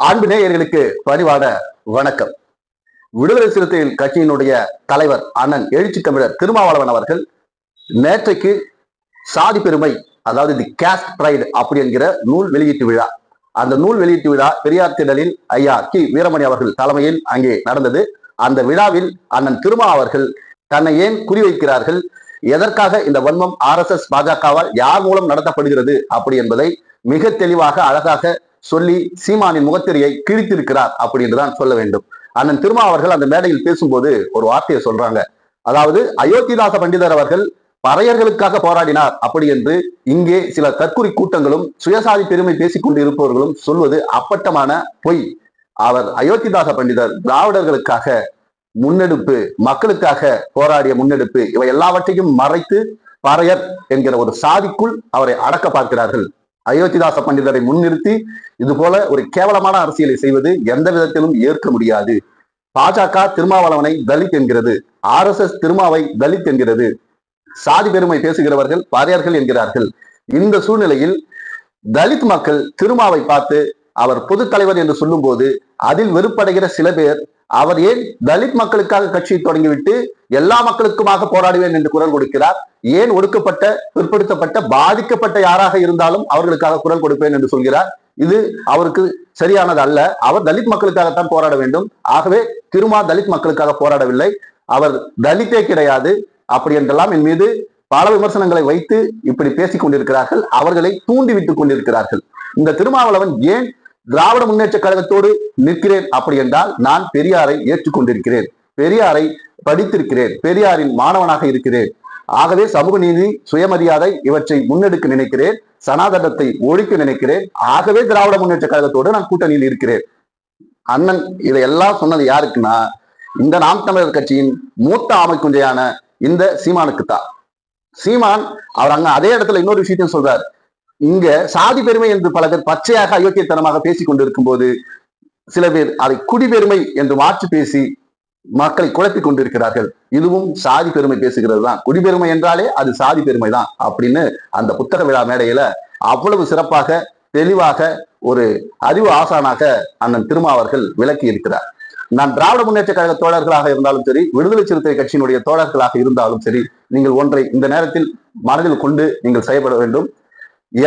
அன்பு நேயர்களுக்கு பணிவான வணக்கம். விடுதலை சிறுத்தைகள் கட்சியினுடைய தலைவர் அண்ணன் எழுச்சி தமிழர் திருமாவளவன் அவர்கள் நேற்றைக்கு சாதி பெருமை அதாவது தி கேஸ்ட் பிரைடு அப்படி என்கிற நூல் வெளியீட்டு விழா. அந்த நூல் வெளியீட்டு விழா பெரியார் திடலில் ஐயா கி. வீரமணி அவர்கள் தலைமையில் அங்கே நடந்தது. அந்த விழாவில் அண்ணன் திருமா அவர்கள் தன்னை ஏன் குறிவைக்கிறார்கள்? எதற்காக இந்த வன்மம் ஆர் எஸ் எஸ் பாஜகவால் யார் மூலம் நடத்தப்படுகிறது அப்படி என்பதை மிக தெளிவாக அழகாக சொல்லி சீமானின் முகத்திரையை கிழித்திருக்கிறார் அப்படி என்றுதான் சொல்ல வேண்டும். அண்ணன் திருமா அவர்கள் அந்த மேடையில் பேசும்போது ஒரு வார்த்தையை சொல்றாங்க. அதாவது அயோத்திதாச பண்டிதர் அவர்கள் பறையர்களுக்காக போராடினார் அப்படி என்று இங்கே சில தற்குறி கூட்டங்களும் சுயசாதி பெருமை பேசிக் கொண்டு இருப்பவர்களும் சொல்வது அப்பட்டமான பொய். அவர் அயோத்திதாச பண்டிதர் திராவிடர்களுக்காக முன்னெடுப்பு மக்களுக்காக போராடிய முன்னெடுப்பு இவை எல்லாவற்றையும் மறைத்து பறையர் என்கிற ஒரு சாதிக்குள் அவரை அடக்க பார்க்கிறார்கள். அயோத்திதாச பண்டிதரை முன்னிறுத்தி இது போல ஒரு கேவலமான அரசியலை செய்வது எந்த விதத்திலும் ஏற்க முடியாது. பாஜக திருமாவளவனை தலித் என்கிறது. ஆர் எஸ் எஸ் திருமாவை தலித் என்கிறது. சாதி பெருமை பேசுகிறவர்கள் பாரியார்கள் என்கிறார்கள். இந்த சூழ்நிலையில் தலித் மக்கள் திருமாவை பார்த்து அவர் பொது தலைவர் என்று சொல்லும்போது அதில் வெறுப்படைகிற சில பேர் அவர் ஏன் தலித் மக்களுக்காக கட்சியை தொடங்கிவிட்டு எல்லா மக்களுக்குமாக போராடுவேன் என்று குரல் கொடுக்கிறார்? ஏன் ஒடுக்கப்பட்ட பிற்படுத்தப்பட்ட பாதிக்கப்பட்ட யாராக இருந்தாலும் அவர்களுக்காக குரல் கொடுப்பேன் என்று சொல்கிறார்? இது அவருக்கு சரியானது அல்ல. அவர் தலித் மக்களுக்காகத்தான் போராட வேண்டும். ஆகவே திருமா தலித் மக்களுக்காக போராடவில்லை. அவர் தலித்தே கிடையாது. அப்படி என்றெல்லாம் என் மீது பல விமர்சனங்களை வைத்து இப்படி பேசிக் கொண்டிருக்கிறார்கள். அவர்களை தூண்டிவிட்டுக் கொண்டிருக்கிறார்கள். இந்த திருமாவளவன் ஏன் திராவிட முன்னேற்ற கழகத்தோடு நிற்கிறேன் அப்படி என்றால் நான் பெரியாரை ஏற்றுக்கொண்டிருக்கிறேன். பெரியாரை படித்திருக்கிறேன். பெரியாரின் மாணவனாக இருக்கிறேன். ஆகவே சமூக நீதி சுயமரியாதை இவற்றை முன்னெடுக்க நினைக்கிறேன். சனாதனத்தை ஒழிக்க நினைக்கிறேன். ஆகவே திராவிட முன்னேற்ற கழகத்தோடு நான் கூட்டணியில் இருக்கிறேன். அண்ணன் இதையெல்லாம் சொன்னது யாருக்குன்னா இந்த நாம் தமிழர் கட்சியின் மூத்த அமைக்குஞ்சையான இந்த சீமானுக்கு தான் சீமான் அவர் அங்க அதே இடத்துல இன்னொரு விஷயத்தையும் சொல்றாரு. இங்க சாதி பெருமை என்று பல பேர் பச்சையாக அயோக்கியத்தனமாக பேசிக் கொண்டிருக்கும் போது சில பேர் அதை குடிபெருமை என்று மாற்றி பேசி மக்களை குழப்பிக் கொண்டிருக்கிறார்கள். இதுவும் சாதி பெருமை பேசுகிறது தான். குடிபெருமை என்றாலே அது சாதி பெருமை தான் அப்படின்னு அந்த புத்தக விழா மேடையில அவ்வளவு சிறப்பாக தெளிவாக ஒரு அறிவு ஆசானாக அண்ணன் திருமா அவர்கள் விளக்கி இருக்கிறார். நான் திராவிட முன்னேற்ற கழக தோழர்களாக இருந்தாலும் சரி விடுதலை சிறுத்தை கட்சியினுடைய தோழர்களாக இருந்தாலும் சரி நீங்கள் ஒன்றை இந்த நேரத்தில் மனதில் கொண்டு நீங்கள் செயல்பட வேண்டும்.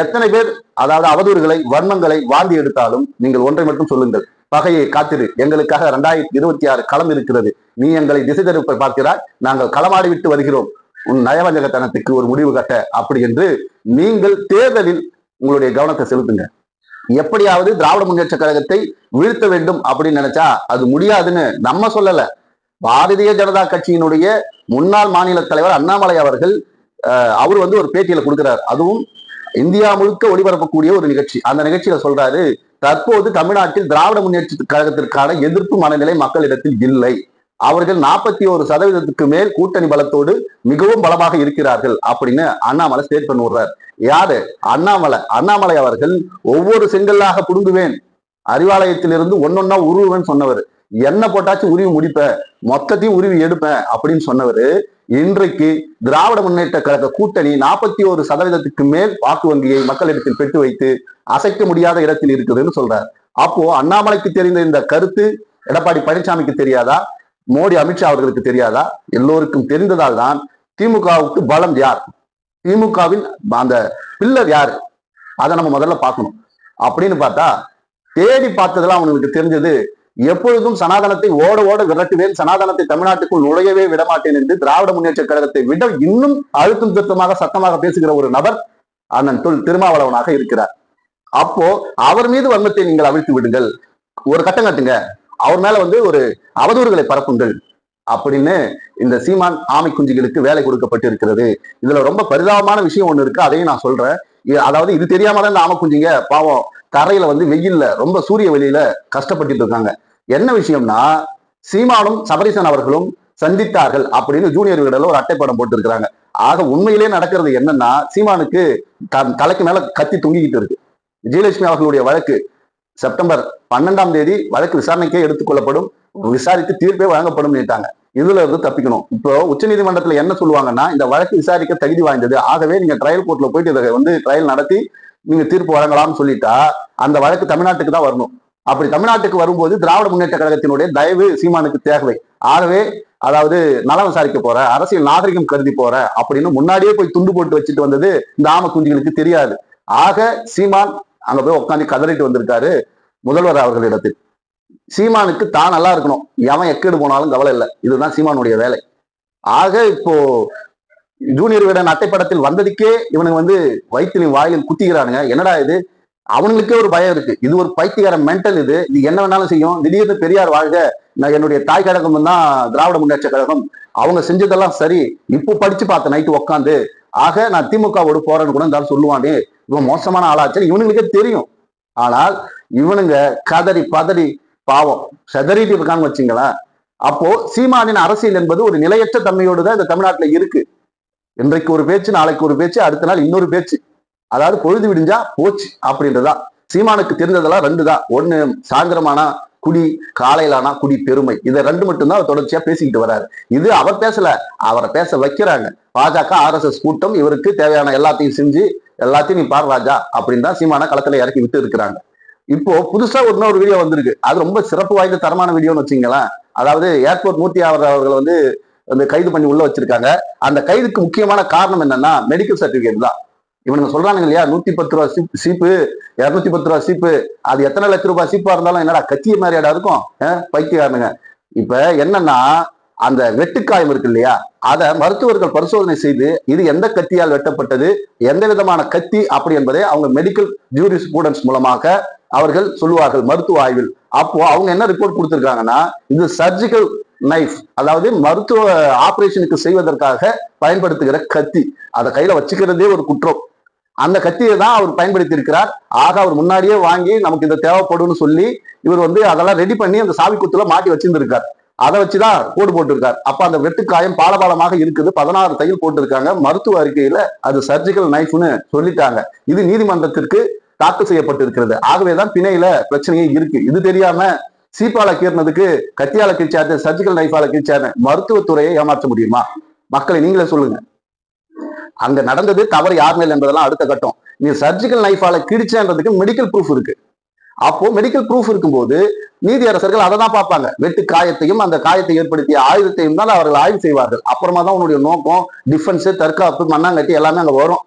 எத்தனை பேர் அதாவது அவதூறுகளை வர்மங்களை வாந்தி எடுத்தாலும் நீங்கள் ஒன்றை மட்டும் சொல்லுங்கள். பகையை காத்திரு. எங்களுக்காக இரண்டாயிரத்தி இருபத்தி ஆறு களம் இருக்கிறது. நீ எங்களை திசை திருப்ப பார்க்கிறாய். நாங்கள் களமாடி விட்டு வருகிறோம். உன் நயவஞ்சகத்தனத்துக்கு ஒரு முடிவு கட்ட. அப்படி என்று நீங்கள் தேர்தலில் உங்களுடைய கவனத்தை செலுத்துங்க. எப்படியாவது திராவிட முன்னேற்ற கழகத்தை வீழ்த்த வேண்டும் அப்படின்னு நினைச்சா அது முடியாதுன்னு நம்ம சொல்லல. பாரதிய ஜனதா கட்சியினுடைய முன்னாள் மாநில தலைவர் அண்ணாமலை அவர்கள் அவர் வந்து ஒரு பேட்டியில கொடுக்கிறார். அதுவும் இந்தியா முழுக்க ஒளிபரப்பக்கூடிய ஒரு நிகழ்ச்சி. அந்த நிகழ்ச்சியில சொல்றாரு தற்போது தமிழ்நாட்டில் திராவிட முன்னேற்ற கழகத்திற்கான எதிர்ப்பு மனநிலை மக்களிடத்தில் இல்லை. அவர்கள் நாற்பத்தி ஒரு சதவீதத்துக்கு மேல் கூட்டணி பலத்தோடு மிகவும் பலமாக இருக்கிறார்கள் அப்படின்னு அண்ணாமலை ஸ்டேட்மெண்ட் விடுறார் யாரு? அண்ணாமலை. அண்ணாமலை அவர்கள் ஒவ்வொரு செங்கல்லாக புடுங்குவேன். அறிவாலயத்திலிருந்து ஒன்னொன்னா உருவுவேன் சொன்னவர். என்ன போட்டாச்சும் உருவி முடிப்பேன். மொத்தத்தையும் உருவி எடுப்பேன் அப்படின்னு சொன்னவர். இன்றைக்கு திராவிட முன்னேற்ற கழக கூட்டணி நாற்பத்தி ஒரு சதவீதத்துக்கு மேல் வாக்கு வங்கியை மக்களிடத்தில் பெற்று வைத்து அசைக்க முடியாத இடத்தில் இருக்குதுன்னு சொல்றார். அப்போ அண்ணாமலைக்கு தெரிந்த இந்த கருத்து எடப்பாடி பழனிசாமிக்கு தெரியாதா? மோடி அமித்ஷா அவர்களுக்கு தெரியாதா? எல்லோருக்கும் தெரிந்ததால் தான் திமுகவுக்கு பலம் யார்? திமுகவின் அந்த பில்லர் யார்? அதை நம்ம முதல்ல பார்க்கணும். அப்படின்னு பார்த்தா தேடி பார்த்ததெல்லாம் அவங்களுக்கு தெரிஞ்சது எப்பொழுதும் சனாதனத்தை ஓட ஓட விரட்டுவேன். சனாதனத்தை தமிழ்நாட்டுக்குள் நுழையவே விடமாட்டேன் என்று திராவிட முன்னேற்ற கழகத்தை விட இன்னும் அழுத்தம் திருத்தமாக சத்தமாக பேசுகிற ஒரு நபர் அண்ணன் தொல் திருமாவளவனாக இருக்கிறார். அப்போ அவர் மீது வன்மத்தை நீங்கள் அவிழ்த்து விடுங்கள். ஒரு கட்டம் கட்டுங்க. அவர் மேல வந்து ஒரு அவதூறுகளை பரப்புங்கள். அப்படின்னு இந்த சீமான் ஆமை குஞ்சுகளுக்கு வேலை கொடுக்கப்பட்டு இருக்கிறது இதுல ரொம்ப பரிதாபமான விஷயம் ஒண்ணு இருக்கு. அதையும் நான் சொல்றேன். அதாவது இது தெரியாம தான் இந்த ஆமை குஞ்சுங்க பாவம் தரையில வந்து வெயில்ல ரொம்ப சூரிய வெளியில கஷ்டப்பட்டு இருக்காங்க. என்ன விஷயம்னா சீமானும் சபரிசன் அவர்களும் சந்தித்தார்கள் அப்படின்னு ஜூனியர் வீடல ஒரு அட்டைப்படம் போட்டு இருக்கிறாங்க ஆக உண்மையிலே நடக்கிறது என்னன்னா சீமானுக்கு தன் தலைக்கு மேல கத்தி தொங்கிக்கிட்டு இருக்கு. விஜயலட்சுமி அவர்களுடைய வழக்கு செப்டம்பர் பன்னெண்டாம் தேதி வழக்கு விசாரணைக்கே எடுத்துக்கொள்ளப்படும். விசாரித்து தீர்ப்பே வழங்கப்படும் இதுல இருந்து தப்பிக்கணும். இப்போ உச்சநீதிமன்றத்துல என்ன சொல்லுவாங்கன்னா இந்த வழக்கு விசாரிக்க தகுதி வாய்ந்தது. ஆகவே நீங்க ட்ரையல் கோர்ட்ல போயிட்டு இதை வந்து ட்ரையல் நடத்தி நீங்க தீர்ப்பு வழங்கலாம்னு சொல்லிட்டா அந்த வழக்கு தமிழ்நாட்டுக்கு தான் வரணும். அப்படி தமிழ்நாட்டுக்கு வரும்போது திராவிட முன்னேற்ற கழகத்தினுடைய தயவு சீமானுக்கு தேவை. ஆகவே அதாவது நலம் விசாரிக்க போற அரசியல் நாகரிகம் கருதி போற அப்படின்னு முன்னாடியே போய் துண்டு போட்டு வச்சுட்டு வந்தது இந்த ஆம குஞ்சுகளுக்கு தெரியாது. ஆக சீமான் அங்க போய் உட்காந்து கதறிட்டு வந்திருக்காரு முதல்வர் அவர்களிடத்தில். சீமானுக்கு தான் நல்லா இருக்கணும். எவன் எக்கேடு போனாலும் கவலை இல்லை. இதுதான் சீமானுடைய வேலை. ஆக இப்போ ஜூனியர் விடன் அட்டைப்படத்தில் வந்ததுக்கே இவனுங்க வந்து வயிற்றிலும் வாயிலும் குத்திக்கிறானுங்க. என்னடா இது? அவனுங்களுக்கே ஒரு பயம் இருக்கு. இது ஒரு பைத்தியக்கார மென்டல் இது. இது என்ன வேணாலும் செய்யும். திடீர்னு பெரியார் வாழ்க. நான் என்னுடைய தாய் கழகம் தான் திராவிட முன்னேற்ற கழகம். அவங்க செஞ்சதெல்லாம் சரி. இப்போ படிச்சு பார்த்தேன் நைட்டு உட்காந்து ஆக நான் திமுகவோடு போறேன்னு கூட இருந்தாலும் சொல்லுவானே. இவன் மோசமான ஆளாச்சு இவனுங்களுக்கே தெரியும். ஆனால் இவனுங்க கதறி பதறி பாவம். செதறிட்டு இருக்கான்னு வச்சுங்களேன். அப்போ சீமானின் அரசியல் என்பது ஒரு நிலையற்ற தன்மையோடு தான் இந்த தமிழ்நாட்டில் இருக்கு. இன்றைக்கு ஒரு பேச்சு நாளைக்கு ஒரு பேச்சு அடுத்த நாள் இன்னொரு பேச்சு. அதாவது பொழுது விடிஞ்சா போச்சு அப்படின்றதா. சீமானுக்கு தெரிஞ்சதெல்லாம் ரெண்டு தான் ஒண்ணு சாயந்தரமானா குடி காலையிலானா குடி பெருமை. இதை ரெண்டு மட்டும்தான் அவர் தொடர்ச்சியா பேசிக்கிட்டு வராரு இது அவர் பேசல அவரை பேச வைக்கிறாங்க. பாஜக ஆர்எஸ்எஸ் கூட்டம் இவருக்கு தேவையான எல்லாத்தையும் செஞ்சு எல்லாத்தையும் நீ பாரு ராஜா அப்படின்னு தான் சீமான களத்துல இறக்கி விட்டு இருக்கிறாங்க. இப்போ புதுசா ஒரு இன்னொரு வீடியோ வந்திருக்கு. அது ரொம்ப சிறப்பு வாய்ந்த தரமான வீடியோன்னு வச்சுங்களேன் அதாவது ஏர்போர்ட் மூர்த்தி அவர் அவர்கள் வந்து வந்து கைது பண்ணி உள்ள வச்சிருக்காங்க. அந்த கைதுக்கு முக்கியமான காரணம் என்னன்னா மெடிக்கல் சர்டிபிகேட் தான். இவனுங்க சொல்றானுங்க இல்லையா நூத்தி பத்து ரூபா சீப் சீப்பு இரநூத்தி பத்து ரூபா சீப்பு. அது எத்தனை லட்ச ரூபாய் சீப்பா இருந்தாலும் என்னடா கத்திய மாதிரியாடா இருக்கும். பைத்தியக்காரனுங்க. இப்ப என்னன்னா அந்த வெட்டுக்காயம் இருக்கு இல்லையா அதை மருத்துவர்கள் பரிசோதனை செய்து இது எந்த கத்தியால் வெட்டப்பட்டது எந்த விதமான கத்தி அப்படி என்பதை அவங்க மெடிக்கல் ஜூரி ஸ்டூடெண்ட்ஸ் மூலமாக அவர்கள் சொல்லுவார்கள் மருத்துவ ஆய்வில். அப்போ அவங்க என்ன ரிப்போர்ட் கொடுத்துருக்காங்கன்னா இது சர்ஜிக்கல் நைஃப் அதாவது மருத்துவ ஆபரேஷனுக்கு செய்வதற்காக பயன்படுத்துகிற கத்தி. அதை கையில வச்சுக்கிறதே ஒரு குற்றம். அந்த கத்தியை தான் அவர் பயன்படுத்தி இருக்கிறார் ஆக அவர் முன்னாடியே வாங்கி நமக்கு இது தேவைப்படும்னு சொல்லி இவர் வந்து அதெல்லாம் ரெடி பண்ணி அந்த சாவி குத்துல மாட்டி வச்சிருந்திருக்கார். அதை வச்சுதான் கோடு போட்டிருக்கார். அப்ப அந்த வெட்டுக்காயம் பாலபாலமாக இருக்குது. பதினாறு தையல் போட்டிருக்காங்க. மருத்துவ அறிக்கையில அது சர்ஜிக்கல் நைஃப்னு சொல்லிட்டாங்க. இது நீதிமன்றத்திற்கு தாக்கல் செய்யப்பட்டிருக்கிறது. ஆகவேதான் பிணையில பிரச்சனையே இருக்கு. இது தெரியாம சீப்பால கீறினதுக்கு கத்தியால கிழிச்சாரு சர்ஜிக்கல் நைஃபால கிழிச்சாரு மருத்துவத்துறையை ஏமாற்ற முடியுமா? மக்களை நீங்களே சொல்லுங்க. அங்க நடந்தது தவறு யார் மேல் என்பதெல்லாம் அடுத்த கட்டம். நீ சர்ஜிக்கல் நைஃபால கிடிச்சேன்றதுக்கு மெடிக்கல் ப்ரூஃப் இருக்கு. அப்போ மெடிக்கல் ப்ரூஃப் இருக்கும்போது நீதியரசர்கள் அதை தான் பார்ப்பாங்க. வெட்டு காயத்தையும் அந்த காயத்தை ஏற்படுத்திய ஆயுதத்தையும் தான் அவர்கள் ஆய்வு செய்வார்கள். அப்புறமா தான் உன்னுடைய நோக்கம் டிஃபென்ஸ் தற்காப்பு மண்ணாங்கட்டி எல்லாமே அங்க வரும்.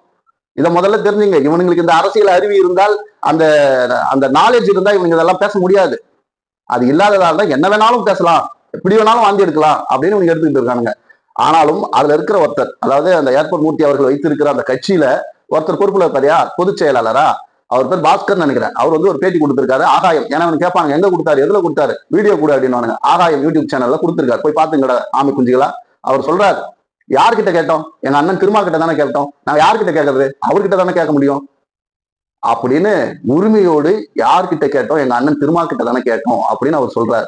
இதை முதல்ல தெரிஞ்சுங்க. இவனுங்களுக்கு இந்த அரசியல் அறிவு இருந்தால் அந்த அந்த நாலேஜ் இருந்தால் இவங்க இதெல்லாம் பேச முடியாது. அது இல்லாததால் தான் என்ன வேணாலும் பேசலாம். எப்படி வேணாலும் வாந்தி எடுக்கலாம் அப்படின்னு இவங்க எடுத்துக்கிட்டு இருக்கானுங்க. ஆனாலும் அதுல இருக்கிற ஒருத்தர் அதாவது அந்த ஏர்போர்ட் மூர்த்தி அவர்கள் வைத்திருக்கிற அந்த கட்சியில ஒருத்தர் பொறுப்புல இருப்பாரியா பொதுச் செயலாளரா? அவர் பேர் பாஸ்கர் நினைக்கிறேன். அவர் வந்து ஒரு பேட்டி கொடுத்திருக்காரு. ஆகாயம். ஏன்னா அவன் கேட்பாங்க எங்க கொடுத்தாரு? எதுல கொடுத்தாரு? வீடியோ கூட அப்படின்னு ஆகாயம் யூடியூப் சேனல்ல கொடுத்திருக்காரு. போய் பாத்துங்கடா ஆமை குஞ்சுகளா. அவர் சொல்றாரு யார்கிட்ட கேட்டோம்? எங்க அண்ணன் திருமா கிட்ட தானே கேட்டோம். நாங்க யார்கிட்ட கேட்கறது? அவர்கிட்ட தானே கேட்க முடியும். அப்படின்னு உரிமையோடு யார்கிட்ட கேட்டோம்? எங்க அண்ணன் திருமா கிட்ட தானே கேட்டோம் அப்படின்னு அவர் சொல்றாரு.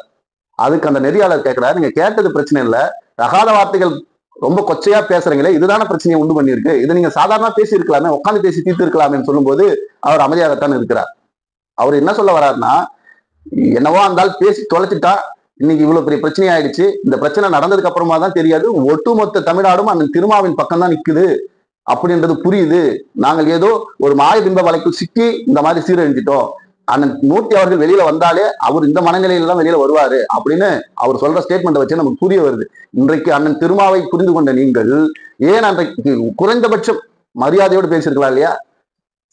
அதுக்கு அந்த நெறியாளர் கேட்கிறாரு. நீங்க கேட்டது பிரச்சனை இல்லை. ரகாத வார்த்தைகள் ரொம்ப கொச்சையா பேசுறீங்களே இதுதானே பிரச்சனையை உண்டு பண்ணியிருக்கு. இதை நீங்க சாதாரண பேசி இருக்கலாமே உட்காந்து பேசி தீர்த்து இருக்கலாமேன்னு சொல்லும்போது அவர் அமைதியாகத்தான் இருக்கிறார். அவர் என்ன சொல்ல வர்றாருன்னா என்னவோ இருந்தாலும் பேசி தொலைச்சிட்டா இன்னைக்கு இவ்வளவு பெரிய பிரச்சனை ஆயிடுச்சு. இந்த பிரச்சனை நடந்ததுக்கு அப்புறமா தான் தெரியாது. ஒட்டுமொத்த தமிழ்நாடும் அந்த திருமாவின் பக்கம் தான் நிக்குது அப்படின்றது புரியுது. நாங்கள் ஏதோ ஒரு மாய பிம்ப வலைக்குள் சிக்கி இந்த மாதிரி சீரழிஞ்சிட்டோம். அண்ணன் மூர்த்தி அவர்கள் வெளியில வந்தாலே அவர் இந்த மனநிலையில தான் வெளியில வருவாரு அப்படின்னு அவர் சொல்ற ஸ்டேட்மெண்ட் வச்சு நமக்கு புரிய வருது. இன்றைக்கு அண்ணன் திருமாவை புரிந்து கொண்ட நீங்கள் ஏன் அன்றைக்கு குறைந்தபட்சம் மரியாதையோடு பேசியிருக்கலாம் இல்லையா?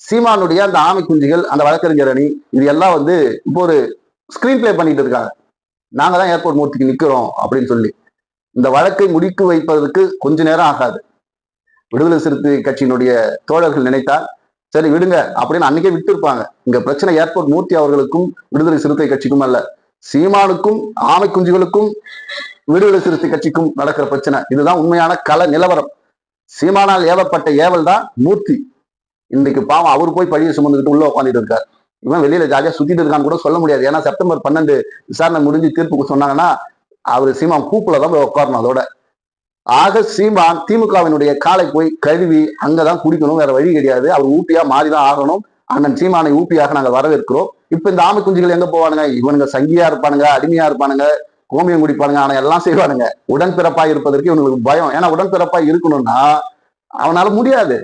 சீமானுடைய அந்த ஆமை குஞ்சுகள் அந்த வழக்கறிஞர் அணி இது எல்லாம் வந்து இப்போ ஒரு ஸ்கிரீன் பிளே பண்ணிட்டு இருக்காங்க. நாங்க தான் ஏர்போர்ட் மூர்த்திக்கு நிக்கிறோம் அப்படின்னு சொல்லி. இந்த வழக்கை முடிக்கு வைப்பதற்கு கொஞ்ச நேரம் ஆகாது. விடுதலை சிறுத்தை கட்சியினுடைய தோழர்கள் நினைத்தால் சரி விடுங்க அப்படின்னு அன்னைக்கே விட்டு இருப்பாங்க இங்க பிரச்சனை ஏர்போர்ட் மூர்த்தி அவர்களுக்கும் விடுதலை சிறுத்தை கட்சிக்கும் அல்ல. சீமானுக்கும் ஆமை குஞ்சுகளுக்கும் விடுதலை சிறுத்தை கட்சிக்கும் நடக்கிற பிரச்சனை. இதுதான் உண்மையான கல நிலவரம். சீமானால் ஏவப்பட்ட ஏவல் தான் மூர்த்தி. இன்னைக்கு பாவம் அவர் போய் பழியை சுமந்துக்கிட்டு உள்ள உட்காந்துட்டு இருக்கார். இவன் வெளியில ஜாலியா சுத்திட்டு இருக்கான்னு கூட சொல்ல முடியாது. ஏன்னா செப்டம்பர் பன்னெண்டு விசாரணை முடிஞ்சு தீர்ப்பு சொன்னாங்கன்னா அவர் சீமான் கூப்புல தான் போய் உட்காரணும் அதோட. ஆக சீமான் திமுகவினுடைய காலை போய் கழுவி அங்கதான் குடிக்கணும் வேற வழி கிடையாது. அவர் ஊட்டியா மாறிதான் ஆகணும். அண்ணன் சீமானை ஊப்பியாக நாங்கள் வரவேற்கிறோம். இப்ப இந்த ஆமை குஞ்சுகள் எங்க போவானுங்க? இவனுங்க சங்கியா இருப்பானுங்க அடிமையா இருப்பானுங்க கோமியம் குடிப்பானுங்க ஆனா எல்லாம் செய்வானுங்க. உடன்பிறப்பா இருப்பதற்கு இவனுக்கு பயம். ஏன்னா உடன்பிறப்பா இருக்கணும்னா அவனால முடியாது.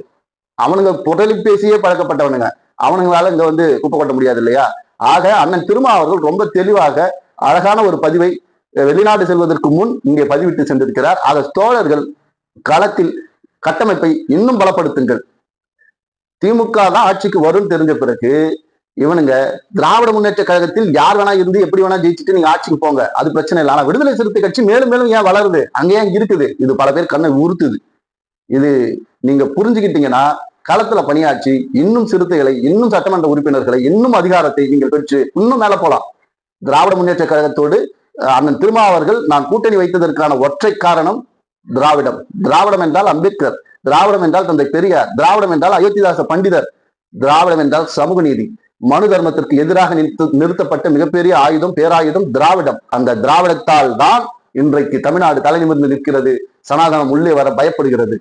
அவனுங்க புடலி பேசியே பழக்கப்பட்டவனுங்க. அவனுங்களால இங்க வந்து குப்பை கொட்ட முடியாது இல்லையா? ஆக அண்ணன் திருமா அவர்கள் ரொம்ப தெளிவாக அழகான ஒரு பதிவை வெளிநாடு செல்வதற்கு முன் இங்கே பதிவிட்டு சென்றிருக்கிறார். ஆக தோழர்கள் களத்தில் கட்டமைப்பை இன்னும் பலப்படுத்துங்கள். திமுக தான் ஆட்சிக்கு வரும் தெரிஞ்ச பிறகு இவனுங்க திராவிட முன்னேற்ற கழகத்தில் யார் வேணா இருந்து எப்படி வேணா ஜெயிச்சுட்டு நீங்க ஆட்சிக்கு போங்க. அது பிரச்சனை இல்லை. ஆனா விடுதலை சிறுத்தை கட்சி மேலும் மேலும் ஏன் வளருது? அங்கே ஏன் இருக்குது? இது பல பேர் கண்ணை உறுத்துது இது நீங்க புரிஞ்சுக்கிட்டீங்கன்னா களத்துல பணியாற்றி இன்னும் சிறுத்தைகளை இன்னும் சட்டமன்ற உறுப்பினர்களை இன்னும் அதிகாரத்தை நீங்கள் பெற்று இன்னும் மேல போலாம். திராவிட முன்னேற்ற கழகத்தோடு அண்ணன் திருமா அவர்கள் நான் கூட்டணி வைத்ததற்கான ஒற்றை காரணம் திராவிடம். திராவிடம் என்றால் அம்பேத்கர் திராவிடம் என்றால் தந்தை பெரியார் திராவிடம் என்றால் அயோத்திதாச பண்டிதர் திராவிடம் என்றால் சமூக நீதி. மனு தர்மத்திற்கு எதிராக நிறுத்து நிறுத்தப்பட்ட மிகப்பெரிய ஆயுதம் பேராயுதம் திராவிடம். அந்த திராவிடத்தால் தான் இன்றைக்கு தமிழ்நாடு தலை நிமிர்ந்து நிற்கிறது. சனாதனம் உள்ளே வர பயப்படுகிறது.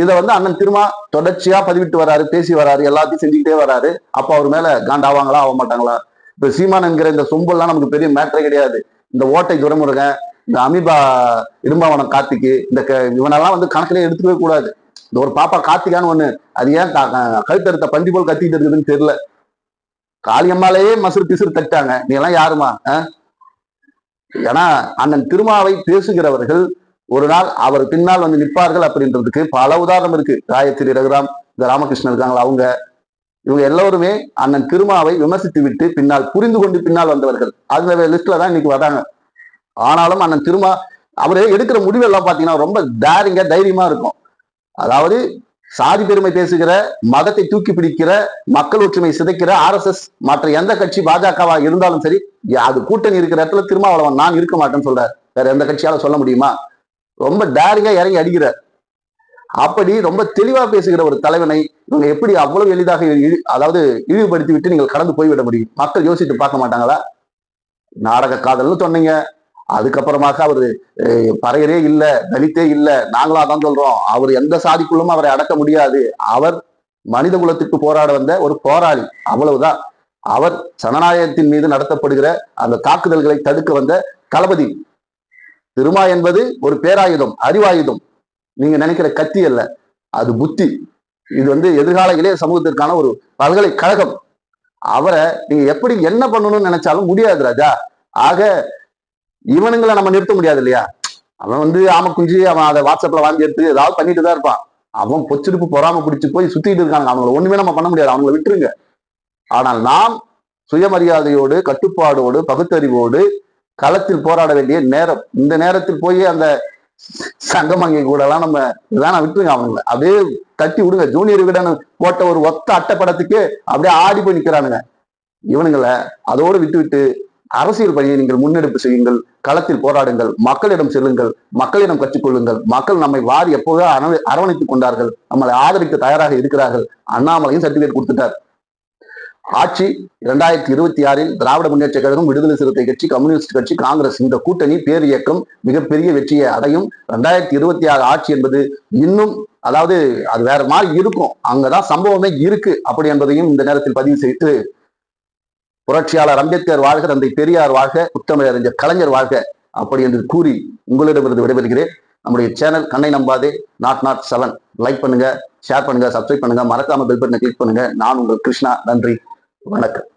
இதை வந்து அண்ணன் திருமா தொடர்ச்சியா பதிவிட்டு வராரு பேசி வராரு எல்லாத்தையும் செஞ்சுக்கிட்டே வராரு. அப்ப அவர் மேல காண்டாவாங்களா ஆக மாட்டாங்களா? இப்ப சீமான் என்கிற இந்த சொம்பெல்லாம் நமக்கு பெரிய மேட்டரே கிடையாது. இந்த ஓட்டை துரைமுருகன் இந்த அமீபா இரும்பாவனம் கார்த்திக்கு இந்த க- இவனெல்லாம் வந்து கணக்கிலே எடுத்துக்கவே கூடாது. இந்த ஒரு பாப்பா கார்த்திகான்னு ஒண்ணு அது ஏன் க- கழுத்தறுத்த பண்டி போல் கத்திட்டு இருக்குதுன்னு தெரியல. காளியம்மாலேயே மசுறு பிசுறு தட்டாங்க நீ எல்லாம் யாருமா ஆ? ஏன்னா அண்ணன் திருமாவை பேசுகிறவர்கள் ஒரு நாள் அவர் பின்னால் வந்து நிற்பார்கள் அப்படின்றதுக்கு பல உதாரணம் இருக்கு. காயத்ரி ரகுராம் இந்த ராமகிருஷ்ணன் இருக்காங்களா அவங்க. இவங்க எல்லோருமே அண்ணன் திருமாவை விமர்சித்து விட்டு பின்னால் புரிந்து கொண்டு பின்னால் வந்தவர்கள். அந்த லிஸ்ட்ல தான் இன்னைக்கு வராங்க. ஆனாலும் அண்ணன் திருமா அவரு எடுக்கிற முடிவெல்லாம் பாத்தீங்கன்னா ரொம்ப டேரிங்கா தைரியமா இருக்கும். அதாவது சாதி பெருமை பேசுகிற மதத்தை தூக்கி பிடிக்கிற மக்கள் ஒற்றுமை சிதைக்கிற ஆர்எஸ்எஸ் மற்ற எந்த கட்சி பாஜகவா இருந்தாலும் சரி அது கூட்டணி இருக்கிற இடத்துல திருமாவளவன் நான் இருக்க மாட்டேன்னு சொல்றாரு. வேற எந்த கட்சியால சொல்ல முடியுமா? ரொம்ப டேரிங்கா இறங்கி அடிக்கிறார். அப்படி ரொம்ப தெளிவா பேசுகிற ஒரு தலைவனை இவங்க எப்படி அவ்வளவு எளிதாக இழி- அதாவது இழிவுபடுத்தி விட்டு நீங்கள் கடந்து போய்விட முடியும்? மக்கள் யோசித்து பார்க்க மாட்டாங்களா? நாடக காதல்னு சொன்னீங்க. அதுக்கப்புறமாக அவரு பறையரே இல்லை தலித்தே இல்லை நாங்களா அதான் சொல்றோம். அவர் எந்த சாதிக்குள்ளும் அவரை அடக்க முடியாது. அவர் மனித குலத்துக்கு போராட வந்த ஒரு போராளி. அவ்வளவுதான். அவர் ஜனநாயகத்தின் மீது நடத்தப்படுகிற அந்த தாக்குதல்களை தடுக்க வந்த தளபதி. திருமா என்பது ஒரு பேராயுதம் அறிவாயுதம். நீங்க நினைக்கிற கத்தி அல்ல அது புத்தி. இது வந்து எதிர்கால இளைய சமூகத்திற்கான ஒரு பல்கலைக்கழகம். அவரை நீங்க எப்படி என்ன பண்ணணும்னு நினைச்சாலும் முடியாது ராஜா. ஆக இவனுங்களை நம்ம நிறுத்த முடியாது இல்லையா? அவன் வந்து ஆம குஞ்சு அவன் அதை வாட்ஸ்அப்ல வாங்கி எடுத்து ஏதாவது பண்ணிட்டு தான் இருப்பான். அவன் பொச்சிருப்பு பொறாம பிடிச்சு போய் சுத்திட்டு இருக்காங்க. அவங்கள ஒண்ணுமே நம்ம பண்ண முடியாது. அவங்கள விட்டுருங்க. ஆனால் நாம் சுயமரியாதையோடு கட்டுப்பாடோடு பகுத்தறிவோடு களத்தில் போராட வேண்டிய நேரம். இந்த நேரத்தில் போய் அந்த சங்கமங்கை கூட எல்லாம் நம்ம வேணாம் விட்டுருங்க அவங்கள அப்படியே தட்டி விடுங்க. ஜூனியர் விடன் போட்ட ஒரு ஒத்த அட்டைப்படத்துக்கு அப்படியே ஆடி போய் நிக்கிறானுங்க. இவனுங்களை அதோடு விட்டு விட்டு அரசியல் பணியை நீங்கள் முன்னெடுப்பு செய்யுங்கள். களத்தில் போராடுங்கள். மக்களிடம் செல்லுங்கள். மக்களிடம் கற்றுக்கொள்ளுங்கள். மக்கள் நம்மை வாரி எப்போதோ அரவணைத்துக் கொண்டார்கள். நம்மளை ஆதரிக்க தயாராக இருக்கிறார்கள். அண்ணாமலையும் சர்டிபிகேட் கொடுத்துட்டார். ஆட்சி இரண்டாயிரத்தி இருபத்தி ஆறில் திராவிட முன்னேற்ற கழகம் விடுதலை சிறுத்தை கட்சி கம்யூனிஸ்ட் கட்சி காங்கிரஸ் இந்த கூட்டணி பேர் இயக்கம் மிகப்பெரிய வெற்றியை அடையும். ரெண்டாயிரத்தி இருபத்தி ஆறு ஆட்சி என்பது இன்னும் அதாவது அது வேற மாதிரி இருக்கும். அங்கதான் சம்பவமே இருக்கு அப்படி என்பதையும் இந்த நேரத்தில் பதிவு செய்து புரட்சியாளர் அம்பேத்கர் வாழ்க தந்தை பெரியார் வாழ்க முத்தமிழறிஞர் கலைஞர் வாழ்க அப்படி என்று கூறி உங்களிடமிருந்து விடைபெறுகிறேன். நம்முடைய சேனல் கண்ணை நம்பாதே நாட் நாட் செவன் லைக் பண்ணுங்க ஷேர் பண்ணுங்க சப்ஸ்கிரைப் பண்ணுங்க மறக்காம பெல் பட்டனை கிளிக் பண்ணுங்க. நான் உங்கள் கிருஷ்ணா நன்றி வணக்கம்.